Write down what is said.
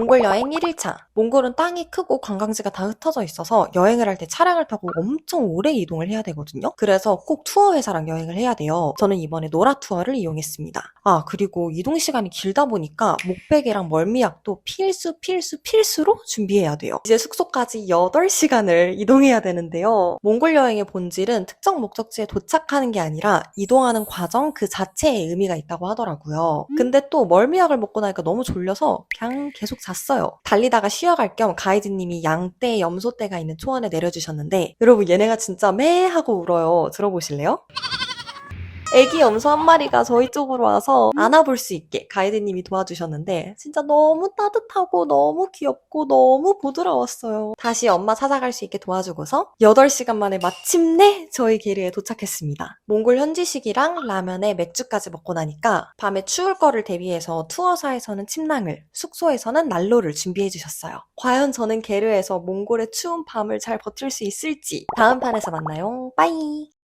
몽골 여행 1일차. 몽골은 땅이 크고 관광지가 다 흩어져 있어서 여행을 할 때 차량을 타고 엄청 오래 이동을 해야 되거든요. 그래서 꼭 투어 회사랑 여행을 해야 돼요. 저는 이번에 노라 투어를 이용했습니다. 아, 그리고 이동 시간이 길다 보니까 목베개랑 멀미약도 필수, 필수, 필수로 준비해야 돼요. 이제 숙소까지 8시간을 이동해야 되는데요. 몽골 여행의 본질은 특정 목적지에 도착하는 게 아니라 이동하는 과정 그 자체에 의미가 있다고 하더라고요. 근데 또 멀미약을 먹고 나니까 너무 졸려서 그냥 계속 잤어요. 달리다가 쉬어갈 겸 가이드님이 양떼, 염소떼가 있는 초원에 내려주셨는데 여러분 얘네가 진짜 매 하고 울어요. 들어보실래요? 애기 염소 한 마리가 저희 쪽으로 와서 안아볼 수 있게 가이드님이 도와주셨는데 진짜 너무 따뜻하고 너무 귀엽고 너무 부드러웠어요. 다시 엄마 찾아갈 수 있게 도와주고서 8시간 만에 마침내 저희 게르에 도착했습니다. 몽골 현지식이랑 라면에 맥주까지 먹고 나니까 밤에 추울 거를 대비해서 투어사에서는 침낭을, 숙소에서는 난로를 준비해 주셨어요. 과연 저는 게르에서 몽골의 추운 밤을 잘 버틸 수 있을지 다음 판에서 만나요. 빠이!